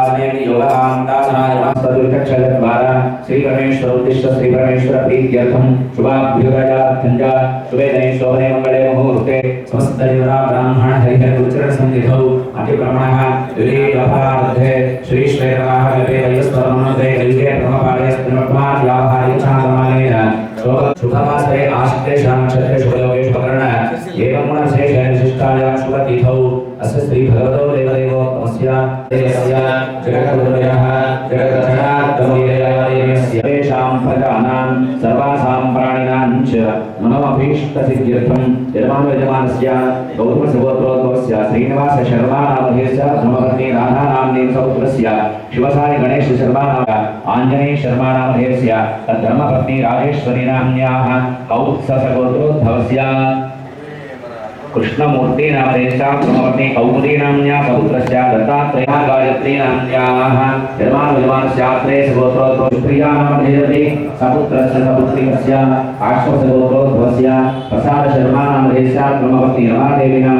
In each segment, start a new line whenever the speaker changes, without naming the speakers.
योगासने योगान्तासनाय नमः सर्वकक्षलक द्वारा श्री परमेश्वर उद्दिश्य श्री परमेश्वर प्रीत्यर्थम शुभाभ्युदया धंजा शुभे दये शोभे मंगले मुहूर्ते समस्त देवरा ब्राह्मण हरिहर गुरुचरण संधिधौ अति ब्रह्मणः दुरीलभार्धे श्री श्रेयराः गवे वयस्वरमणोदय गलिगे ब्रह्मपालय ब्रह्मपाल लाभाय चातमालेन शुभमासरे आश्रे शाक्षत्रे शुभयोगे शुभकर्ण एवं गुणशेष विशिष्टायां शुभतिथौ अस्य श्री भगवतो देवदेवो तमस्या देवस्य जगदुदयः जगदथनात्तमीरयादेवस्य प्रजानां सर्वासां प्राणिनां च मनमभीष्टसिद्ध्यर्थं यजमानयजमानस्य गौतमसुगोत्रोद्भवस्य श्रीनिवासशर्मानामधेस्य समवर्णे राधानाम्ने सौत्रस्य शिवसाय गणेशशर्मानाम आञ्जनेयशर्मानामधेस्य तद्धर्मपत्नी राजेश्वरीनाम्न्याः कौत्ससगोत्रोद्भवस्य कृष्णमूर्तीनां तेषां समर्पणे कौमुदीनाम्न्या समुद्रस्य दत्तात्रेया गायत्रीनाम्न्याः निर्माणविमानस्यात्रे सगोत्रोद्भवप्रियानामधेरते समुद्रस्य सपुत्रिकस्य आश्वसगोत्रोद्भवस्य
प्रसादशर्मानामधेशात्मभक्ति रमादेवीनां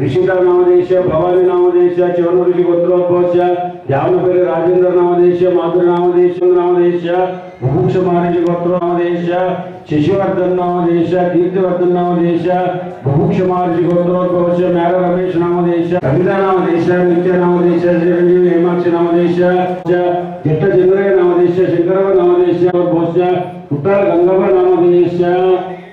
ಋಷಿತ ನಾಮದೇಶ, ಭವಾನಿ ನಾಮದೇಶ ಚವನ ಋಷಿ ಗೋತ್ರೋದ್ಭವಶ ದ್ಯಾವನಪೇರಿ ರಾಜೇಂದ್ರ ನಾಮದೇಶ ಮಾತೃ ನಾಮದೇಶ ನಾಮದೇಶ ಮುಮುಕ್ಷ ಮಹರ್ಷಿ ಗೋತ್ರ ನಾಮದೇಶ, ಶಶಿವರ್ಧನ್ ನಾಮದೇಶ, ಕೀರ್ತಿವರ್ಧನ್ ನಾಮದೇಶ ಮುಮುಕ್ಷ ಮಹರ್ಷಿ ಗೋತ್ರೋದ್ಭವಶ ಮ್ಯಾರ ರಮೇಶ್ ನಾಮದೇಶ, ಕವಿತಾ ನಾಮದೇಶ, ನಿತ್ಯ ನಾಮದೇಶ ಚಿರಂಜೀವಿ ಹೇಮಾಕ್ಷಿ ನಾಮದೇಶ ಜಟ್ಟ ಚಂದ್ರ ನಾಮದೇಶ ಶಂಕರವ ನಾಮದೇಶ ಉತ್ತರ ಗಂಗವ ನಾಮದೇಶ.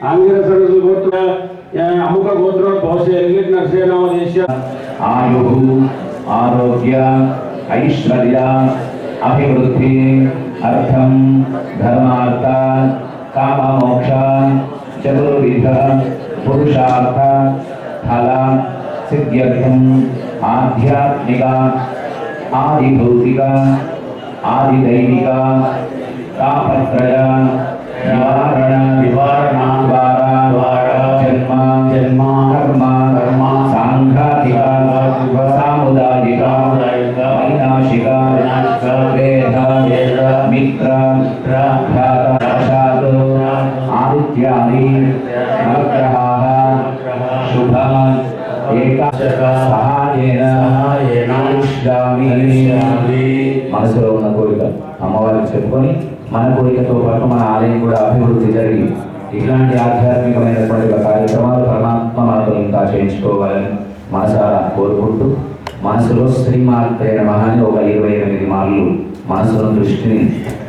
जट्ट चंद्रय नामदेश शंकरव नामदेश भोष्य कुट्टाल गंगव नामदेश आंगिरस गोत्र अमुक गोत्रोद्भवस्य एलिट नरसिंह नामदेश
आयुः आरोग्य ऐश्वर्य अभिवृद्धि अर्थं धर्मार्थ काममोक्ष మనసులో ఉన్న కోరిక అమ్మవారికి చెప్పుకొని మన కోరికతో పాటు మన ఆలయం కూడా అభివృద్ధి జరిగి ఇట్లాంటి ఆధ్యాత్మికమైనటువంటి కార్యక్రమాలు పరమాత్మ మనతో ఇంకా చేయించుకోవాలని మనసారా కోరుకుంటూ మనసులో శ్రీమార్తైన మహాని ఒక ఇరవై ఎనిమిది మార్లు మనసులో దృష్టిని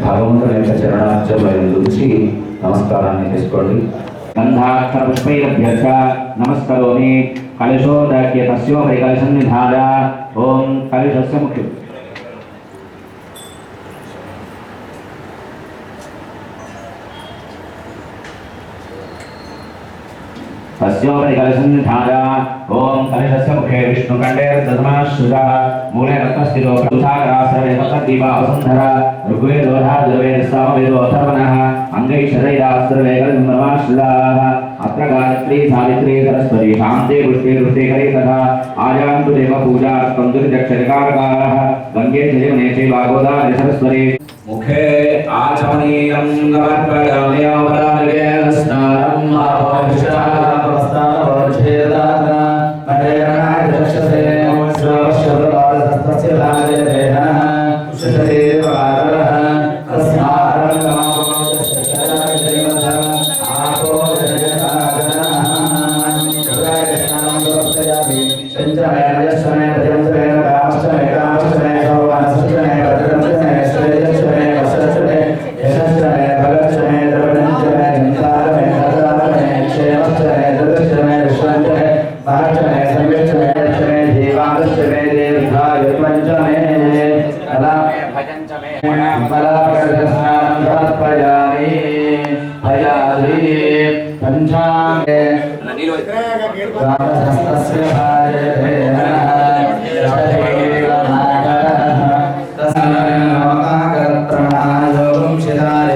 భగవంతుని యొక్క చరణార్చంలో ఉంచి నమస్కారాన్ని చేసుకోండి. గంధాక్షరపుష్పైరభ్యర్థ నమస్కరోమి. కలశోదక్య తస్యోపరి కలశన్నిధాయ ఓం కలశస్య ముఖ్యం. तस्योपरि कलशन्धारा ॐ कलशस्य मुखे विष्णुकण्डेर्दधमाश्रुता मूले रत्नस्थितो तुषाग्राश्रवे वसदीपावसुन्धर ऋग्वेदोधाजुर्वेदस्तामवेदोऽथर्वणः अङ्गैशदैराश्रवे कलिम्बमाश्रुताः अत्र गायत्री, सावित्री, सरस्वती, शान्ते, पुष्पे पुष्टे करे तथा आजान्तु देवपूजार्थं दुर्दक्षकारकाः गङ्गे जयमनेशे भागोदारि सरस्वती। मुखे आचमनीयं नमर्पयामि अवरागे स्नानम् अपोषामि
పంచాంగే তার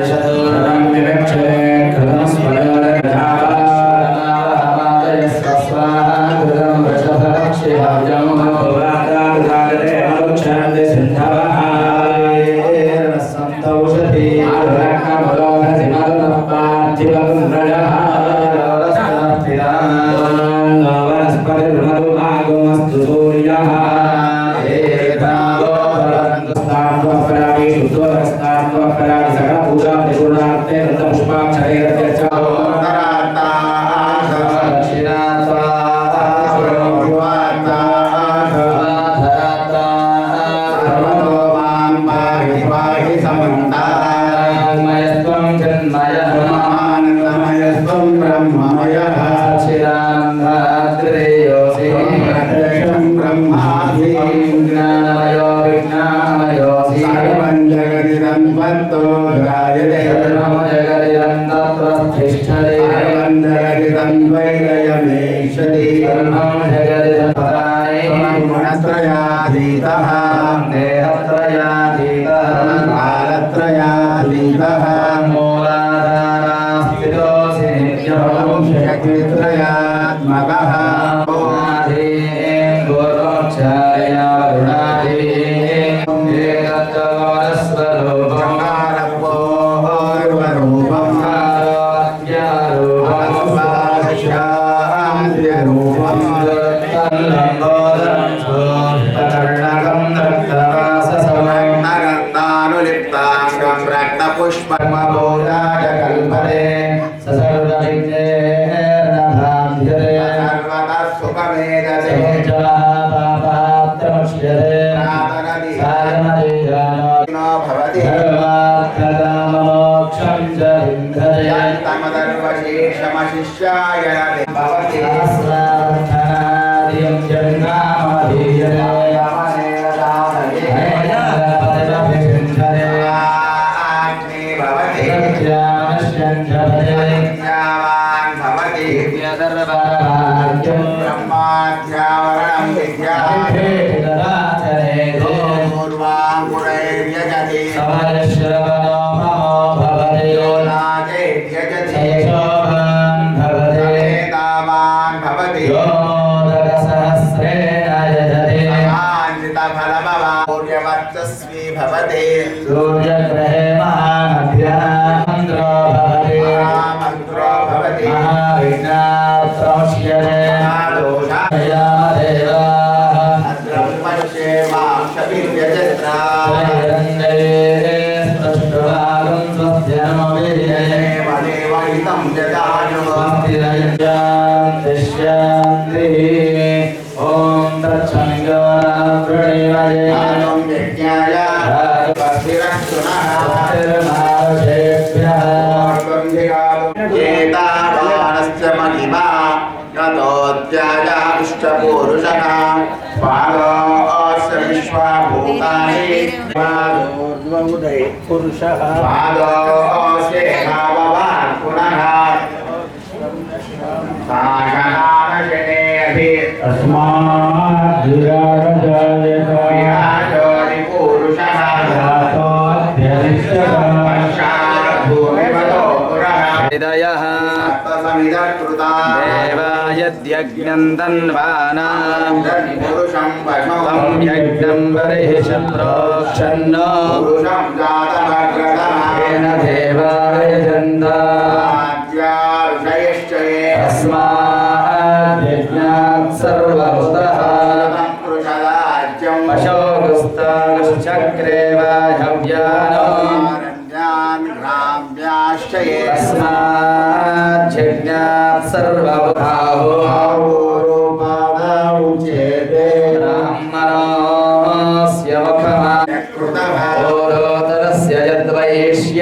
त्रयाधीतः washed by. భవతి 아. గతోధ్యాయావిష్టపూరుషः పాదోస్య విశ్వభూతాని పాదోస్యేహాభవాన్ పునః సాగనానశనేభి విరాజోని పూరుషः పశ్చాద్భూమిమతో పురः
హృదయః
సప్తసమిదకృతా
దేవాయద్యజ్ఞం తన్వానాం
పురుషం
తం యజ్ఞం బర్హిష ప్రోక్షన్నో
పురుషం
తేన
జాతమగ్రతమేన
దేవాయజంత
ఋషయశ్చయే
తస్మాజ్ఞాత్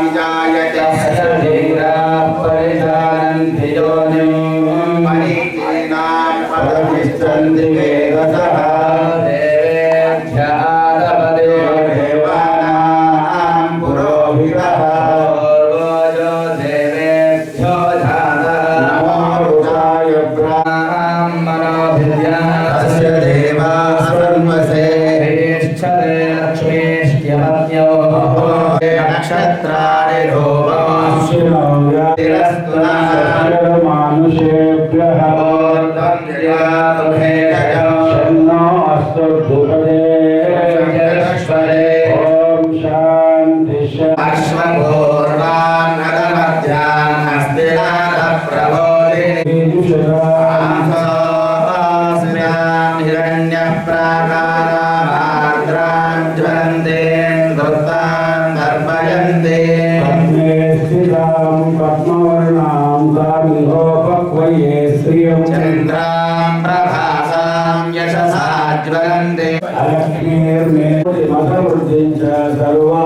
विजायत
सर्वेन्द्रा परिधानन्ति योनिम् मणिकेनां परमिष्ठन्ति मे
అజ్వలందే అలక్ష్మీర్మే మాతా సర్వా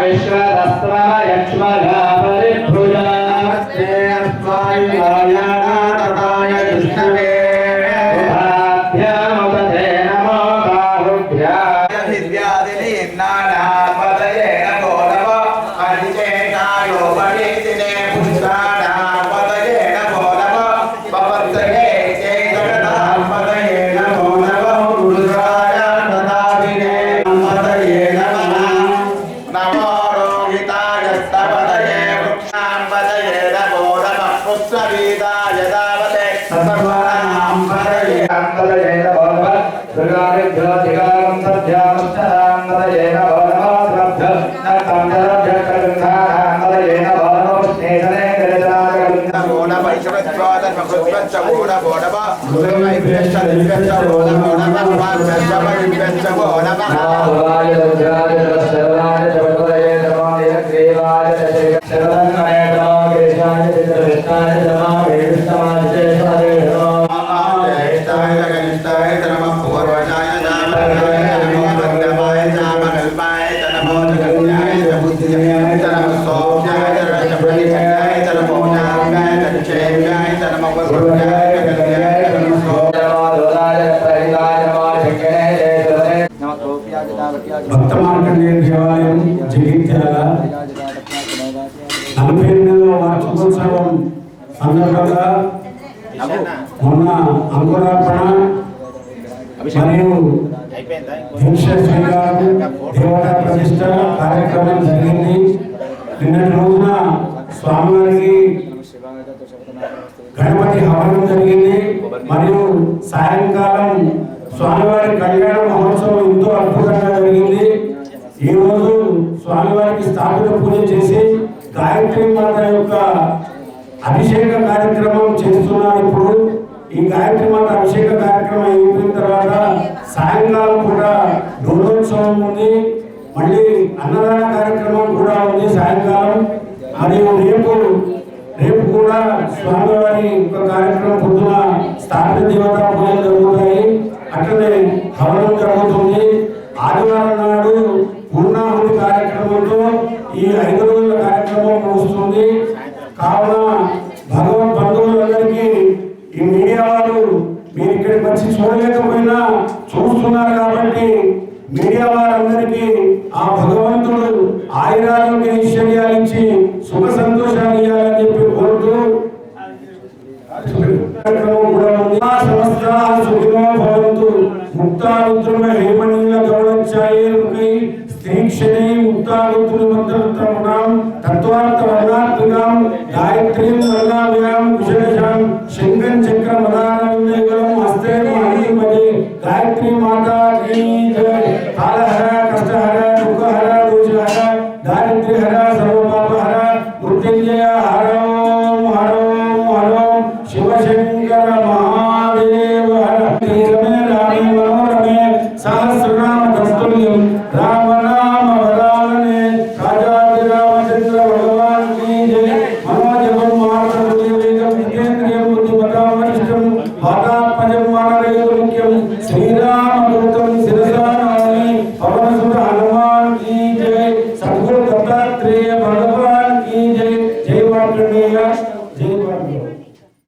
విశ్వ రస్వ లక్ష్మణ మృగమైభ్యశ్చ దివ్యచ్చ బోడ బోడబ వాభ్యశ్చ
సర్వాయ శరణాయ
మొన్న అంకురార్పణ మరియు దేవతా ప్రతిష్ట కార్యక్రమం జరిగింది. నిన్నటి రోజున స్వామివారికి గణపతి హవనం జరిగింది. మరియు సాయంకాలం స్వామివారి కళ్యాణ మహోత్సవం ఎంతో అద్భుతంగా జరిగింది. ఈ రోజు స్వామివారికి స్థాపిత పూజ చేసి గాయత్రి మాత యొక్క అభిషేక కార్యక్రమం ఇప్పుడు ఈ గాయత్రి మాత అభిషేక కార్యక్రమం అయిపోయిన తర్వాత సాయంకాలం కూడా డోలోత్సవం ఉంది. మళ్ళీ అన్నదాన కార్యక్రమం కూడా ఉంది సాయంకాలం. మరియు రేపు రేపు కూడా స్వామివారి ఒక కార్యక్రమం పొద్దున స్థాపన దేవతా పూజలు జరుగుతాయి. అట్లనే హవనం జరుగుతుంది. ఆదివారం నాడు పూర్ణాహుతి కార్యక్రమంలో ఈ ఐదు రోజుల కార్యక్రమం ఆ భగవాన్